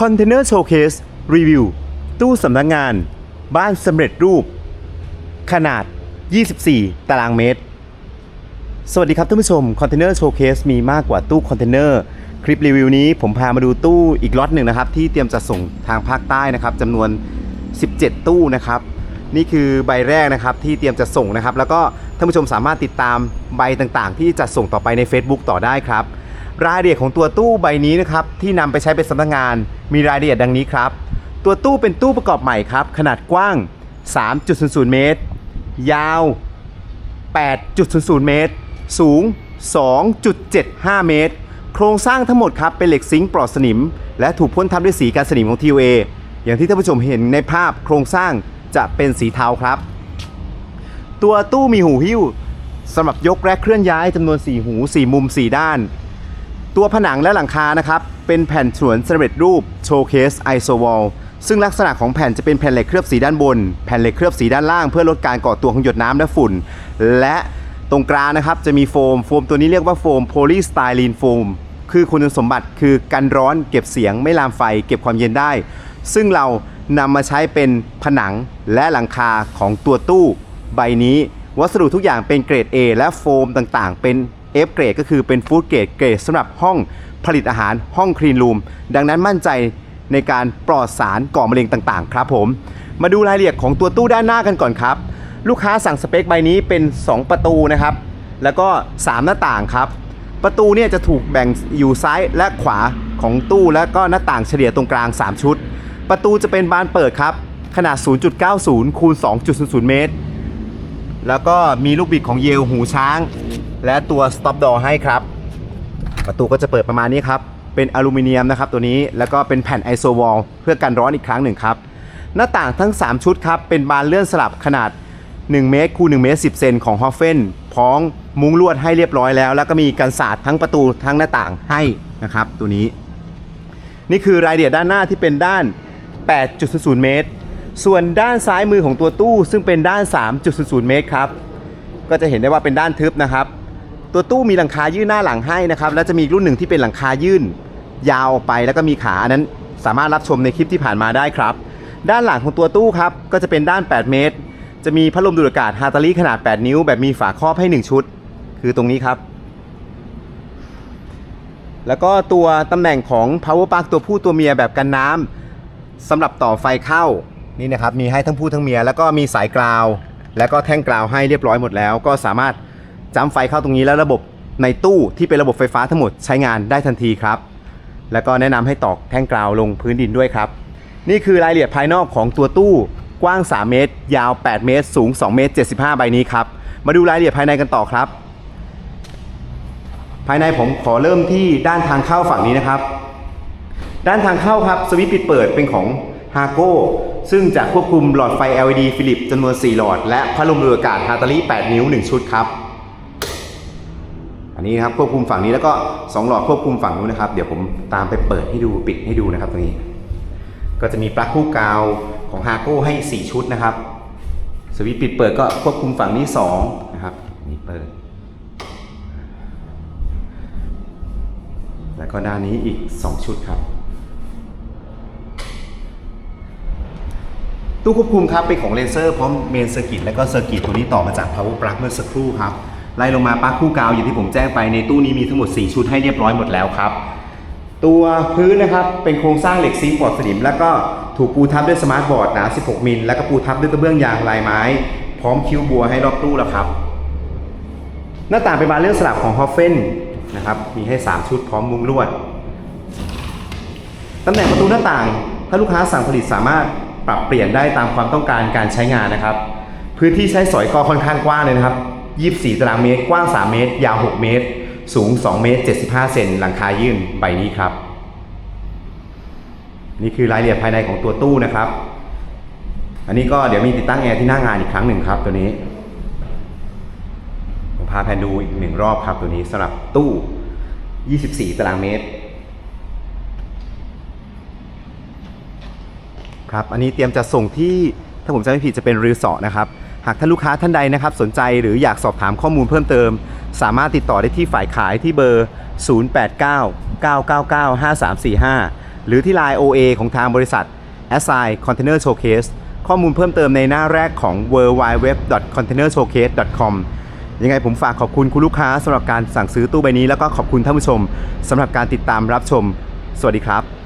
คอนเทนเนอร์โชว์เคสรีวิว ตู้สำนักงาน บ้านสำเร็จรูป ขนาด 24 ตารางเมตร สวัสดีครับท่านผู้ชม คอนเทนเนอร์โชว์เคสมีมากกว่าตู้คอนเทนเนอร์ คลิปรีวิวนี้ผมพามาดูตู้อีกล็อตหนึ่งนะครับ ที่เตรียมจะส่งทางภาคใต้นะครับจำนวน 17 ตู้นะครับ นี่คือใบแรกนะครับที่เตรียมจะส่งนะครับ แล้วก็ท่านผู้ชมสามารถติดตามใบต่างๆ ที่จะส่งต่อไปใน Facebook ต่อได้ครับ รายละเอียดของตัวตู้ใบนี้นะครับที่นำไปใช้เป็นสำนักงาน มีรายละเอียดดังนี้ครับ ตัวตู้เป็นตู้ประกอบใหม่ครับ ขนาดกว้าง 3.00 เมตร ยาว 8.00 เมตร สูง 2.75 เมตร โครงสร้างทั้งหมดครับเป็นเหล็กซิงค์ปลอดสนิม และถูกพ่นทับด้วยสีการสนิมของ TOA อย่างที่ท่านผู้ชมเห็นในภาพโครงสร้างจะเป็นสีเทาครับ ตัวตู้มีหูหิ้วสำหรับยกและเคลื่อนย้ายจำนวน 4 หู 4 มุม 4 ด้าน ตัวผนังและหลังคานะครับ เป็นแผ่นฉวนสำเร็จรูปโชว์เคสไอโซวอลซึ่งลักษณะของแผ่นจะเป็นแผ่นเหล็กเคลือบสีด้านบน แผ่นเหล็กเคลือบสีด้านล่าง เพื่อลดการเก่อตัวของหยดน้ำและฝุ่น และตรงกลางนะครับจะมีโฟม โฟมตัวนี้เรียกว่าโฟมโพลีสไตรีนโฟม คือคุณสมบัติคือกันร้อนเก็บเสียงไม่ลามไฟ เก็บความเย็นได้ ซึ่งเรานำมาใช้เป็นผนังและหลังคาของตัวตู้ใบนี้ วัสดุทุกอย่างเป็นเกรด A และโฟมต่างๆ เป็น F เกรดก็คือเป็นฟู้ดเกรดเกรดสำหรับห้องผลิตอาหารห้องคลีนรูมดังนั้นมั่นใจในการปลอดสารก่อมะเร็งต่างๆ ครับผม มาดูรายละเอียดของตัวตู้ด้านหน้ากันก่อนครับ ลูกค้าสั่งสเปคใบนี้เป็น 2 ประตูนะครับ แล้วก็ 3 หน้าต่างครับ ประตูเนี่ยจะถูกแบ่งอยู่ซ้ายและขวาของตู้แล้วก็หน้าต่างเฉลี่ยตรงกลาง 3 ชุด ประตูจะเป็นบานเปิดครับ ขนาด 0.90คูณ2.00 เมตร แล้วก็มีลูกบิดของเยลหูช้าง และตัว stop door ให้ครับ ประตูก็จะเปิดประมาณนี้ครับ เป็นอลูมิเนียมนะครับตัวนี้แล้วก็เป็นแผ่นไอโซวอลเพื่อกันร้อนอีกครั้งหนึ่งครับ หน้าต่างทั้ง 3 ชุดครับ เป็นบานเลื่อนสลับขนาด 1 เมตรคูณ1เมตร10 เซนของฮอฟเฟนพร้อมมุ้งลวดให้เรียบร้อยแล้ว แล้วก็มีกันศาสตร์ทั้งประตูทั้งหน้าต่างให้นะครับ ตัวนี้ นี่คือรายละเอียดด้านหน้าที่เป็นด้าน 8.00เมตร ส่วนด้านซ้ายมือของตัวตู้ซึ่งเป็นด้าน 3.00เมตรครับ ก็จะเห็นได้ว่าเป็นด้านทึบนะครับ ตัวตู้มีหลังคายื่นหน้าหลังให้นะครับ แล้วจะมีรุ่นหนึ่งที่เป็นหลังคายื่นยาวออกไปแล้วก็มีขาอันนั้นสามารถรับชมในคลิปที่ผ่านมาได้ครับ ด้านหลังของตัวตู้ครับก็จะเป็นด้าน 8 เมตร จะมีพัดลมดูดอากาศฮาตาลีขนาด 8 นิ้ว แบบมีฝาครอบให้ 1 ชุด คือตรงนี้ครับ แล้วก็ตัวตำแหน่งของ power plug ตัวผู้ตัวเมียแบบกันน้ำสำหรับต่อไฟเข้านี่นะครับมีให้ทั้งผู้ทั้งเมีย แล้วก็มีสายกราว แล้วก็แท่งกราวให้เรียบร้อยหมดแล้ว ก็สามารถ จ้ำไฟเข้าตรงนี้แล้วระบบในตู้ที่เป็นระบบไฟฟ้าทั้งหมดใช้งานได้ทันทีครับ แล้วก็แนะนำให้ตอกแท่งกราวลงพื้นดินด้วยครับ นี่คือรายละเอียดภายนอกของตัวตู้กว้าง 3 เมตร ยาว 8 เมตร สูง 2 เมตร 75 ใบนี้ครับ มาดูรายละเอียดภายในกันต่อครับ ภายในผมขอเริ่มที่ด้านทางเข้าฝั่งนี้นะครับ ด้านทางเข้าครับสวิตช์ปิดเปิดเป็นของ h a g o ซึ่งจะควบคุมหลอดไฟ LED ฟิลิปจำนวน 4 หลอด และพัดลมดูดอากาศฮาตาลี8 นิ้ว 1 ชุดครับ นนี้ครับควบคุมฝั่งนี้แล้วก็2หลอดควบคุมฝั่งนู้นนะครับ เดี๋ยวผมตามไปเปิดให้ดูปิดให้ดูนะครับตรงนี้ ก็จะมีปลั๊กคู่กาวของ h a g o ให้ 4 ชุดนะครับสวิตช์ปิดเปิดก็ควบคุมฝั่งนี้2นะครับนี่เปิด แล้วก็ด้านนี้อีก 2 ชุดครับ ตู้ควบคุมครับเป็นของเลเซอร์พร้อมเมนเซอร์กิตและก็เซอร์กิตตัวนี้ต่อมาจาก power plug เมื่อสักครู่ครับ ไล่ลงมาปลั๊กคู่กาวอย่างที่ผมแจ้งไปในตู้นี้มีทั้งหมด 4 ชุดให้เรียบร้อยหมดแล้วครับ ตัวพื้นนะครับเป็นโครงสร้างเหล็กซิงค์ปลอดสนิม แล้วก็ถูกปูทับด้วยสมาร์ทบอร์ดหนา 16 มิล แล้วก็ปูทับด้วยกระเบื้องยางลายไม้ พร้อมคิ้วบัวให้รอบตู้แล้วครับ หน้าต่างเป็นบานเลื่อนสลับของฮอฟเฟนนะครับมีให้ 3 ชุดพร้อมมุ้งลวดตำแหน่งประตูหน้าต่าง ถ้าลูกค้าสั่งผลิตสามารถปรับเปลี่ยนได้ตามความต้องการการใช้งานนะครับ พื้นที่ใช้สอยก็ค่อนข้างกว้างเลยนะครับ 24 ตารางเมตร กว้าง 3 เมตร ยาว 6 เมตร สูง 2 เมตร 75 เซนหลังคายื่นใบนี้ครับ นี่คือรายละเอียดภายในของตัวตู้นะครับ อันนี้ก็เดี๋ยวมีติดตั้งแอร์ที่หน้างานอีกครั้งหนึ่งครับตัวนี้ผมพาแพนดูอีกหนึ่งรอบครับตัวนี้สำหรับตู้ 24 ตารางเมตรครับ อันนี้เตรียมจะส่งที่ถ้าผมจำไม่ผิดจะเป็นรีสอร์ทนะครับ หากท่านลูกค้าท่านใดนะครับสนใจหรืออยากสอบถามข้อมูลเพิ่มเติม สามารถติดต่อได้ที่ฝ่ายขายที่เบอร์ 089 999 5345 หรือที่ Line OA ของทางบริษัท Assign Container Showcase ข้อมูลเพิ่มเติมในหน้าแรกของ w w w c o n t a i n e r s h o w c a s e c o m ยังไงผมฝากขอบคุณคุณลูกค้าสำหรับการสั่งซื้อตู้ใบนี้แล้วก็ขอบคุณท่านผู้ชมสำหรับการติดตามรับชม สวัสดีครับ